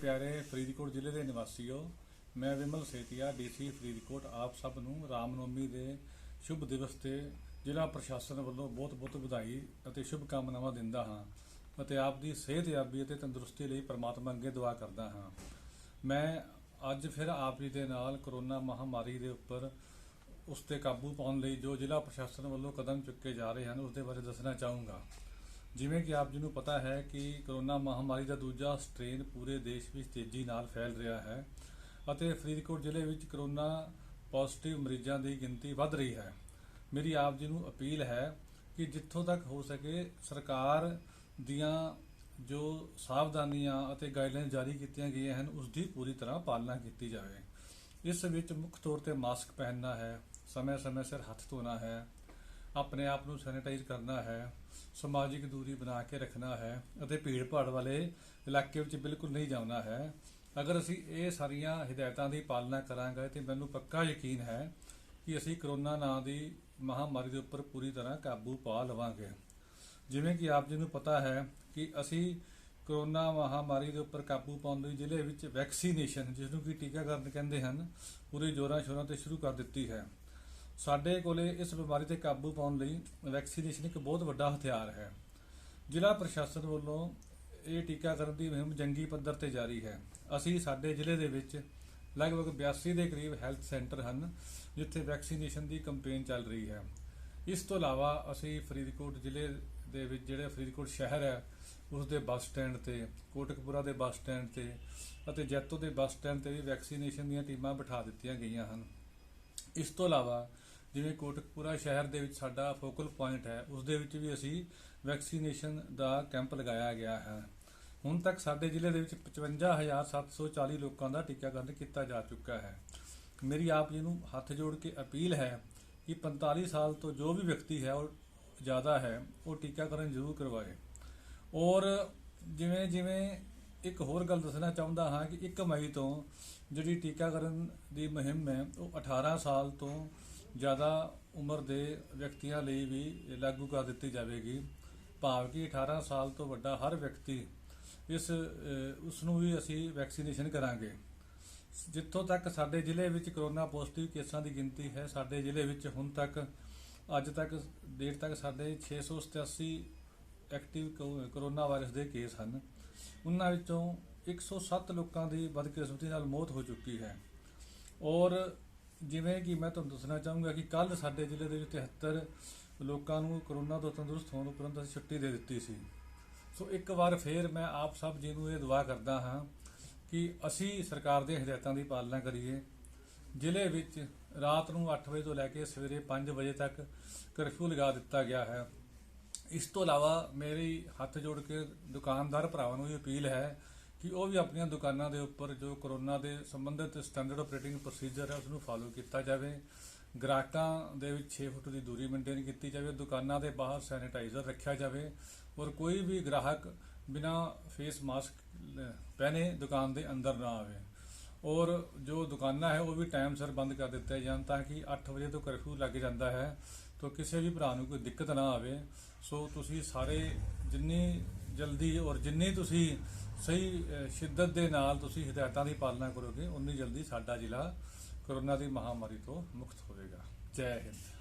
ਪਿਆਰੇ ਫਰੀਦਕੋਟ ਜ਼ਿਲ੍ਹੇ ਦੇ ਨਿਵਾਸੀ ਹੋ ਮੈਂ ਵਿਮਲ ਸੇਤੀਆ, ਡੀਸੀ ਫਰੀਦਕੋਟ, ਆਪ ਸਭ ਨੂੰ ਰਾਮਨਵਮੀ ਦੇ ਸ਼ੁਭ ਦਿਵਸ ਤੇ ਜ਼ਿਲ੍ਹਾ ਪ੍ਰਸ਼ਾਸਨ ਵੱਲੋਂ ਬਹੁਤ-ਬਹੁਤ ਵਧਾਈ ਅਤੇ ਸ਼ੁਭ ਕਾਮਨਾਵਾਂ ਦਿੰਦਾ ਹਾਂ ਅਤੇ ਆਪ ਦੀ ਸਿਹਤਯਾਬੀ ਅਤੇ ਤੰਦਰੁਸਤੀ ਲਈ ਪ੍ਰਮਾਤਮਾ ਅੱਗੇ ਦੁਆ ਕਰਦਾ ਹਾਂ। ਮੈਂ ਅੱਜ ਫਿਰ ਆਪ ਜੀ ਦੇ ਨਾਲ ਕਰੋਨਾ ਮਹਾਮਾਰੀ ਦੇ ਉੱਪਰ ਉਸ ਤੇ ਕਾਬੂ ਪਾਉਣ ਲਈ ਜੋ ਜ਼ਿਲ੍ਹਾ ਪ੍ਰਸ਼ਾਸਨ ਵੱਲੋਂ ਕਦਮ ਚੁੱਕੇ ਜਾ ਰਹੇ ਹਨ, ਉਸ ਦੇ ਬਾਰੇ ਦੱਸਣਾ ਚਾਹੂੰਗਾ। ਜਿਵੇਂ ਕਿ ਆਪ ਜੀ ਨੂੰ ਪਤਾ ਹੈ ਕਿ ਕਰੋਨਾ ਮਹਾਮਾਰੀ ਦਾ ਦੂਜਾ ਸਟ੍ਰੇਨ ਪੂਰੇ ਦੇਸ਼ ਵਿੱਚ ਤੇਜ਼ੀ ਨਾਲ ਫੈਲ ਰਿਹਾ ਹੈ ਅਤੇ ਫਰੀਦਕੋਟ ਜ਼ਿਲ੍ਹੇ ਵਿੱਚ ਕਰੋਨਾ ਪੋਜ਼ਿਟਿਵ ਮਰੀਜ਼ਾਂ ਦੀ ਗਿਣਤੀ ਵੱਧ ਰਹੀ ਹੈ। ਮੇਰੀ ਆਪ ਜੀ ਨੂੰ ਅਪੀਲ ਹੈ ਕਿ ਜਿੱਥੋਂ ਤੱਕ ਹੋ ਸਕੇ ਸਰਕਾਰ ਦੀਆਂ ਜੋ ਸਾਵਧਾਨੀਆਂ ਅਤੇ ਗਾਈਡਲਾਈਨ ਜਾਰੀ ਕੀਤੀਆਂ ਗਈਆਂ ਹਨ, ਉਸ ਦੀ ਪੂਰੀ ਤਰ੍ਹਾਂ ਪਾਲਣਾ ਕੀਤੀ ਜਾਵੇ। ਇਸ ਵਿੱਚ ਮੁੱਖ ਤੌਰ ਤੇ ਮਾਸਕ ਪਹਿਨਣਾ ਹੈ, ਸਮੇਂ-ਸਮੇਂ ਸਿਰ ਹੱਥ ਧੋਣਾ ਹੈ ਆਪਣੇ ਆਪ ਨੂੰ ਸੈਨੀਟਾਈਜ਼ ਕਰਨਾ ਹੈ, ਸਮਾਜਿਕ ਦੂਰੀ ਬਣਾ ਕੇ ਰੱਖਣਾ ਹੈ ਅਤੇ ਭੀੜ ਭਾੜ ਵਾਲੇ ਇਲਾਕੇ ਵਿੱਚ ਬਿਲਕੁਲ ਨਹੀਂ ਜਾਣਾ ਹੈ। ਅਗਰ ਅਸੀਂ ਇਹ ਸਾਰੀਆਂ ਹਦਾਇਤਾਂ ਦੀ ਪਾਲਣਾ ਕਰਾਂਗੇ ਤੇ ਮੈਨੂੰ ਪੱਕਾ ਯਕੀਨ ਹੈ ਕਿ ਅਸੀਂ ਕਰੋਨਾ ਨਾਂ ਦੀ ਮਹਾਮਾਰੀ ਦੇ ਉੱਪਰ ਪੂਰੀ ਤਰ੍ਹਾਂ ਕਾਬੂ ਪਾ ਲਵਾਂਗੇ। ਜਿਵੇਂ ਕਿ ਆਪ ਜੀ ਨੂੰ ਪਤਾ ਹੈ ਕਿ ਅਸੀਂ ਕਰੋਨਾ ਮਹਾਮਾਰੀ ਦੇ ਉੱਪਰ ਕਾਬੂ ਪਾਉਣ ਲਈ ਜ਼ਿਲ੍ਹੇ ਵਿੱਚ ਵੈਕਸੀਨੇਸ਼ਨ ਜਿਸ ਨੂੰ ਕਿ ਟੀਕਾਕਰਨ ਕਹਿੰਦੇ ਹਨ, ਪੂਰੇ ਜੋਰਾਂ ਸ਼ੋਰਾਂ ਤੇ ਸ਼ੁਰੂ ਕਰ ਦਿੱਤੀ ਹੈ। ਸਾਡੇ ਕੋਲੇ ਇਸ ਬਿਮਾਰੀ ਤੇ ਕਾਬੂ ਪਾਉਣ ਲਈ ਵੈਕਸੀਨੇਸ਼ਨ ਇੱਕ ਬਹੁਤ ਵੱਡਾ ਹਥਿਆਰ ਹੈ। ਜ਼ਿਲ੍ਹਾ ਪ੍ਰਸ਼ਾਸਨ ਵੱਲੋਂ ਇਹ ਟੀਕਾਕਰਨ ਦੀ ਮੁਹਿੰਮ ਜੰਗੀ ਪੱਧਰ ਤੇ ਜਾਰੀ ਹੈ। ਅਸੀਂ ਸਾਡੇ ਜ਼ਿਲ੍ਹੇ ਦੇ ਵਿੱਚ ਲਗਭਗ 82 ਦੇ ਕਰੀਬ ਹੈਲਥ ਸੈਂਟਰ ਹਨ, ਜਿੱਥੇ ਵੈਕਸੀਨੇਸ਼ਨ ਦੀ ਕੈਂਪੇਨ ਚੱਲ ਰਹੀ ਹੈ। ਇਸ ਤੋਂ ਇਲਾਵਾ ਅਸੀਂ ਫਰੀਦਕੋਟ ਜ਼ਿਲ੍ਹੇ ਦੇ ਵਿੱਚ ਜਿਹੜੇ ਫਰੀਦਕੋਟ ਸ਼ਹਿਰ ਹੈ, ਉਸ ਦੇ ਬੱਸ ਸਟੈਂਡ ਤੇ, ਕੋਟਕਪੁਰਾ ਦੇ ਬੱਸ ਸਟੈਂਡ ਤੇ ਅਤੇ ਜੈਤੋ ਦੇ ਬੱਸ ਸਟੈਂਡ ਤੇ ਵੀ ਵੈਕਸੀਨੇਸ਼ਨ ਦੀਆਂ ਟੀਮਾਂ ਬਿਠਾ ਦਿੱਤੀਆਂ ਗਈਆਂ ਹਨ। ਇਸ ਤੋਂ ਇਲਾਵਾ ਜਿਵੇਂ ਕੋਟਕਪੂਰਾ ਸ਼ਹਿਰ ਦੇ ਵਿੱਚ ਸਾਡਾ ਫੋਕਲ ਪੁਆਇੰਟ ਹੈ, ਉਸ ਦੇ ਵਿੱਚ ਵੀ ਅਸੀਂ ਵੈਕਸੀਨੇਸ਼ਨ ਦਾ ਕੈਂਪ ਲਗਾਇਆ ਗਿਆ ਹੈ। ਹੁਣ ਤੱਕ ਸਾਡੇ ਜ਼ਿਲ੍ਹੇ ਦੇ ਵਿੱਚ 55740 ਲੋਕਾਂ ਦਾ ਟੀਕਾਕਰਨ ਕੀਤਾ ਜਾ ਚੁੱਕਾ ਹੈ। ਮੇਰੀ ਆਪ ਜੀ ਨੂੰ ਹੱਥ ਜੋੜ ਕੇ ਅਪੀਲ ਹੈ ਕਿ 45 ਸਾਲ ਤੋਂ ਜੋ ਵੀ ਵਿਅਕਤੀ ਹੈ, ਉਹ ਜ਼ਿਆਦਾ ਹੈ, ਉਹ ਟੀਕਾਕਰਨ ਜ਼ਰੂਰ ਕਰਵਾਏ। ਔਰ ਜਿਵੇਂ ਜਿਵੇਂ ਇੱਕ ਹੋਰ ਗੱਲ ਦੱਸਣਾ ਚਾਹੁੰਦਾ ਹਾਂ ਕਿ 1 ਮਈ ਤੋਂ ਜਿਹੜੀ ਟੀਕਾਕਰਨ ਦੀ ਮੁਹਿੰਮ ਹੈ, ਉਹ 18 ਸਾਲ ਤੋਂ ਜ਼ਿਆਦਾ ਉਮਰ ਦੇ ਵਿਅਕਤੀਆਂ ਲਈ ਵੀ ਲਾਗੂ ਕਰ ਦਿੱਤੀ ਜਾਵੇਗੀ। ਭਾਵ ਕਿ 18 ਸਾਲ ਤੋਂ ਵੱਡਾ ਹਰ ਵਿਅਕਤੀ ਇਸ ਉਸ ਨੂੰ ਵੀ ਅਸੀਂ ਵੈਕਸੀਨੇਸ਼ਨ ਕਰਾਂਗੇ। ਜਿੱਥੋਂ ਤੱਕ ਸਾਡੇ ਜ਼ਿਲ੍ਹੇ ਵਿੱਚ ਕਰੋਨਾ ਪੋਜ਼ਿਟਿਵ ਕੇਸਾਂ ਦੀ ਗਿਣਤੀ ਹੈ, ਸਾਡੇ ਜ਼ਿਲ੍ਹੇ ਵਿੱਚ ਹੁਣ ਤੱਕ, ਅੱਜ ਤੱਕ ਦੇਰ ਤੱਕ ਸਾਡੇ 687 ਐਕਟਿਵ ਕੋ- ਕਰੋਨਾ ਵਾਇਰਸ ਦੇ ਕੇਸ ਹਨ। ਉਹਨਾਂ ਵਿੱਚੋਂ 107 ਲੋਕਾਂ ਦੀ ਬਦਕਿਸਮਤੀ ਨਾਲ ਮੌਤ ਹੋ ਚੁੱਕੀ ਹੈ। ਔਰ ਜਿਵੇਂ ਕਿ ਮੈਂ ਤੁਹਾਨੂੰ ਦੱਸਣਾ ਚਾਹੂੰਗਾ ਕਿ ਕੱਲ ਸਾਡੇ ਜ਼ਿਲ੍ਹੇ ਦੇ ਵਿੱਚ 73 ਲੋਕਾਂ ਨੂੰ ਕਰੋਨਾ ਤੋਂ ਤੰਦਰੁਸਤ ਹੋਣ ਉਪਰੰਤ ਅਸੀਂ ਛੁੱਟੀ ਦੇ ਦਿੱਤੀ ਸੀ। ਸੋ ਇੱਕ ਵਾਰ ਫੇਰ ਮੈਂ ਆਪ ਸਭ ਜੀ ਨੂੰ ਇਹ ਦੁਆ ਕਰਦਾ ਹਾਂ ਕਿ ਅਸੀਂ ਸਰਕਾਰ ਦੇ ਹਦਾਇਤਾਂ ਦੀ ਪਾਲਣਾ ਕਰੀਏ। ਜ਼ਿਲ੍ਹੇ ਵਿੱਚ ਰਾਤ ਨੂੰ 8 ਵਜੇ ਤੋਂ ਲੈ ਕੇ ਸਵੇਰੇ 5 ਵਜੇ ਤੱਕ ਕਰਫਿਊ ਲਗਾ ਦਿੱਤਾ ਗਿਆ ਹੈ। ਇਸ ਤੋਂ ਇਲਾਵਾ ਮੇਰੀ ਹੱਥ ਜੋੜ ਕੇ ਦੁਕਾਨਦਾਰ ਭਰਾਵਾਂ ਨੂੰ ਇਹ ਅਪੀਲ ਹੈ ਕਿ ਉਹ ਵੀ ਆਪਣੀਆਂ ਦੁਕਾਨਾਂ ਦੇ ਉੱਪਰ ਜੋ ਕਰੋਨਾ ਦੇ ਸੰਬੰਧਿਤ ਸਟੈਂਡਰਡ ਆਪਰੇਟਿੰਗ ਪ੍ਰੋਸੀਜਰ ਹੈ ਉਸ ਨੂੰ ਫਾਲੋ ਕੀਤਾ ਜਾਵੇ। ਗ੍ਰਾਹਕਾਂ ਦੇ ਵਿੱਚ 6 ਫੁੱਟ ਦੀ ਦੂਰੀ ਮੇਨਟੇਨ ਕੀਤੀ ਜਾਵੇ। ਦੁਕਾਨਾਂ ਦੇ ਬਾਹਰ ਸੈਨੀਟਾਈਜ਼ਰ ਰੱਖਿਆ ਜਾਵੇ ਔਰ ਕੋਈ ਵੀ ਗ੍ਰਾਹਕ ਬਿਨਾ ਫੇਸ ਮਾਸਕ ਪਹਿਨੇ ਦੁਕਾਨ ਦੇ ਅੰਦਰ ਨਾ ਆਵੇ। ਔਰ ਜੋ ਦੁਕਾਨਾਂ ਹੈ, ਉਹ ਵੀ ਟਾਈਮ ਸਿਰ ਬੰਦ ਕਰ ਦਿੱਤੇ ਜਾਣ ਤਾਂ ਕਿ 8 ਵਜੇ ਤੋਂ ਕਰਫਿਊ ਲੱਗ ਜਾਂਦਾ ਹੈ। ਤਾਂ ਕਿਸੇ ਵੀ ਭਰਾ ਨੂੰ ਕੋਈ ਦਿੱਕਤ ਨਾ ਆਵੇ। ਸੋ ਤੁਸੀਂ ਸਾਰੇ ਜਿੰਨੀ ਜਲਦੀ ਔਰ ਜਿੰਨੀ ਤੁਸੀਂ ਸਹੀ ਸ਼ਿੱਦਤ ਦੇ ਨਾਲ ਤੁਸੀਂ ਹਦਾਇਤਾਂ ਦੀ ਪਾਲਣਾ ਕਰੋਗੇ, ਉਨੀ ਜਲਦੀ ਸਾਡਾ ਜ਼ਿਲ੍ਹਾ ਕਰੋਨਾ ਦੀ ਮਹਾਮਾਰੀ ਤੋਂ ਮੁਕਤ ਹੋਵੇਗਾ। ਜੈ ਹਿੰਦ।